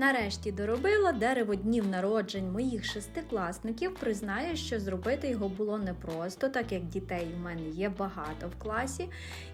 Нарешті доробила дерево днів народжень моїх шестикласників. Признаю, що зробити його було непросто, так як дітей у мене є багато в класі,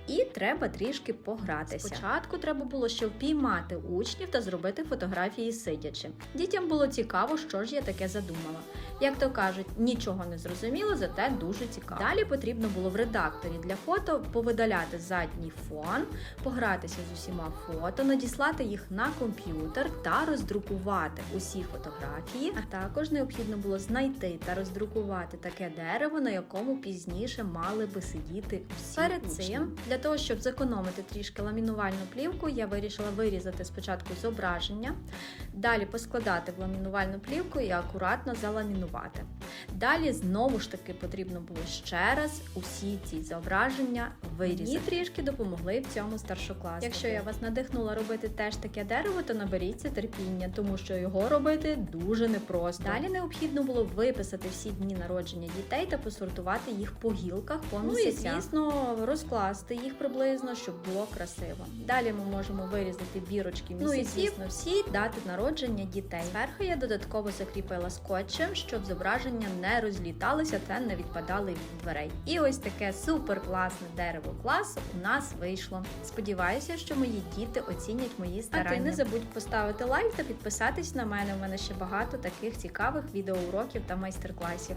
і треба трішки погратися. Спочатку треба було ще впіймати учнів та зробити фотографії сидячи. Дітям було цікаво, що ж я таке задумала. Як то кажуть, нічого не зрозуміло, зате дуже цікаво. Далі потрібно було в редакторі для фото повидаляти задній фон, погратися з усіма фото, надіслати їх на комп'ютер та роздрукувати усі фотографії. А також необхідно було знайти та роздрукувати таке дерево, на якому пізніше мали би сидіти всі Перед учні. цим, для того, щоб зекономити трішки ламінувальну плівку, я вирішила вирізати спочатку зображення, далі поскладати в ламінувальну плівку і акуратно заламінувати. Далі знову ж таки потрібно було ще раз усі ці зображення вирізати. Мені трішки допомогли в цьому старшокласники. Якщо я вас надихнула робити теж таке дерево, то наберіться терпіння, тому що його робити дуже непросто. Далі необхідно було виписати всі дні народження дітей та посортувати їх по гілках по Ну місяцях. і, І, звісно, розкласти їх приблизно, щоб було красиво. Далі ми можемо вирізати бірочки Ну і, звісно, всі дати народження дітей. Зверху я додатково закріпила скотчем, щоб зображення не розліталися та не відпадали від дверей. І ось таке супер класне дерево класу у нас вийшло. Сподіваюся, що мої діти оцінять мої старання. А ти не забудь поставити лайк та підписатись на мене. У мене ще багато таких цікавих відеоуроків та майстер-класів.